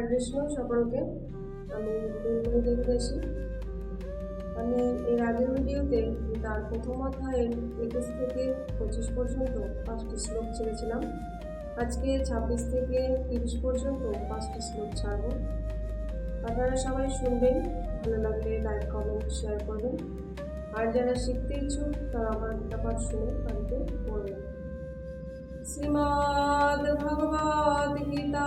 কৃষ্ণ সকলকে আমি দুর্মণি দেবী আমি এর আগের ভিডিওতে তার প্রথম অধ্যায়ের একুশ থেকে পঁচিশ পর্যন্ত পাঁচটি শ্লোক ছেড়েছিলাম আজকে ছাব্বিশ থেকে তিরিশ পর্যন্ত পাঁচটি শ্লোক ছাড়ব। আপনারা সবাই শুনবেন, ভালো লাগলে লাইক, কমেন্ট, শেয়ার করবেন। আর যারা শিখতে ইচ্ছুক, তারা আমার পাঠ শুনে বাড়িতে পড়বেন শ্রীমদ্ ভগবদ গীতা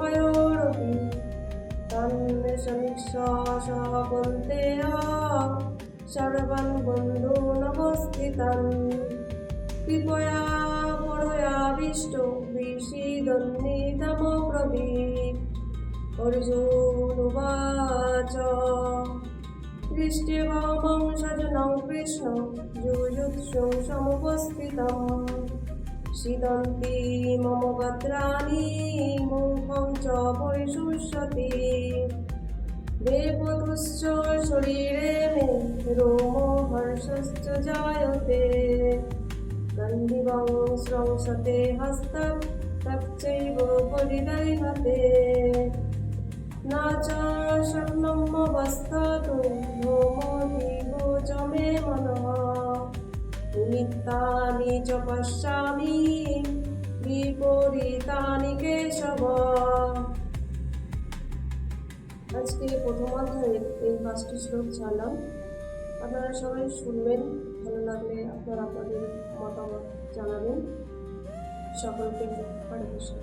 স স বলতে সর্বান বন্ধু নমস্থিতান কৃপয়া পরয়াবিষ্ট বিষিদন্নিতম প্রবীর অর্জুনুবাচ দৃষ্টেব সজনং কৃষ্ণ যুযুৎসং সমুপস্থিতম। সিদন্তি মম গাত্রাণি মুখং চ পরিশুষ্যতি দেবতুশ্চ শরীরে মে রোম হর্ষশ্চ জায়তে। গন্ধিবং স্রংসতে হস্ত তচ্চৈব পরিদৈবতে। না চ শক্নমবস্থতু ভৌমদিব চ মে মনঃ। নিমিত্তানি চ পশ্যামি বিপরীতানি কেশব। আজকে প্রথম অধ্যায়ের এই পাঁচটি শ্লোক জানলাম। আপনারা সবাই শুনবেন, ভালো লাগলে আপনারা আপনাদের মতামত জানাবেন। সকলকে কৃষ্ণ